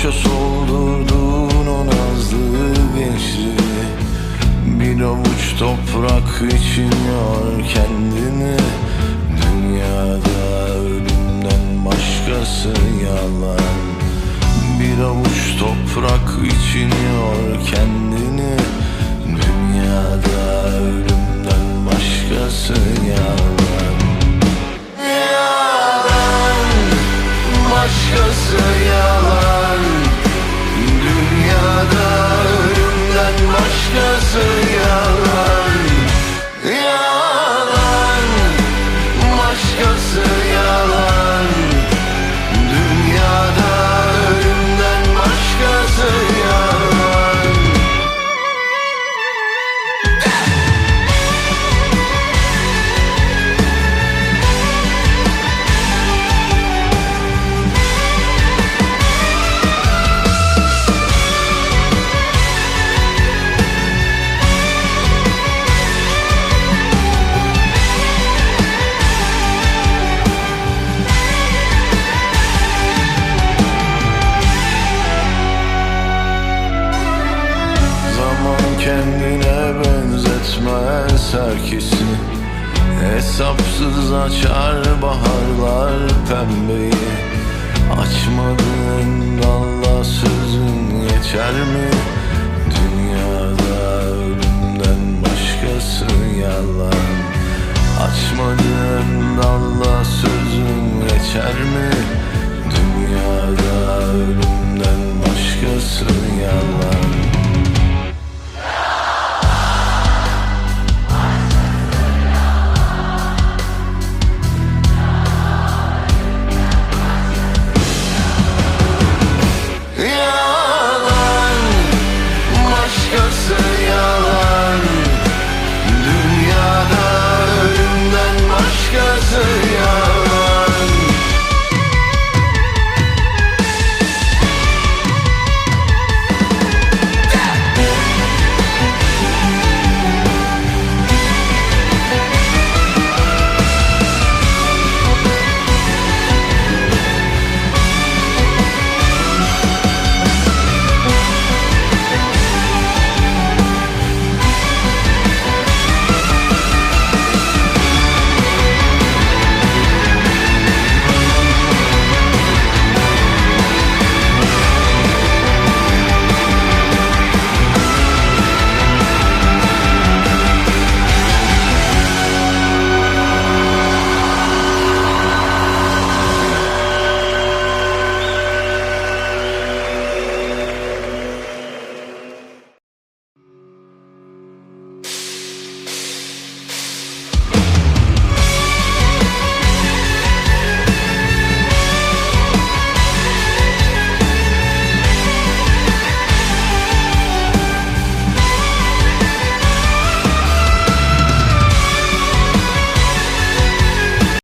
Boşa soldurdun o nazlı gençliği Bir avuç toprak için yar kendini. Dünyada ölümden başkası yalan. Bir avuç toprak için yar kendini. Dünyada ölümden başkası yalan. Yalan Başkası yalan. Benzetmez herkesi Hesapsız açar baharlar pembeyi Açmadığın Allah sözün geçer mi?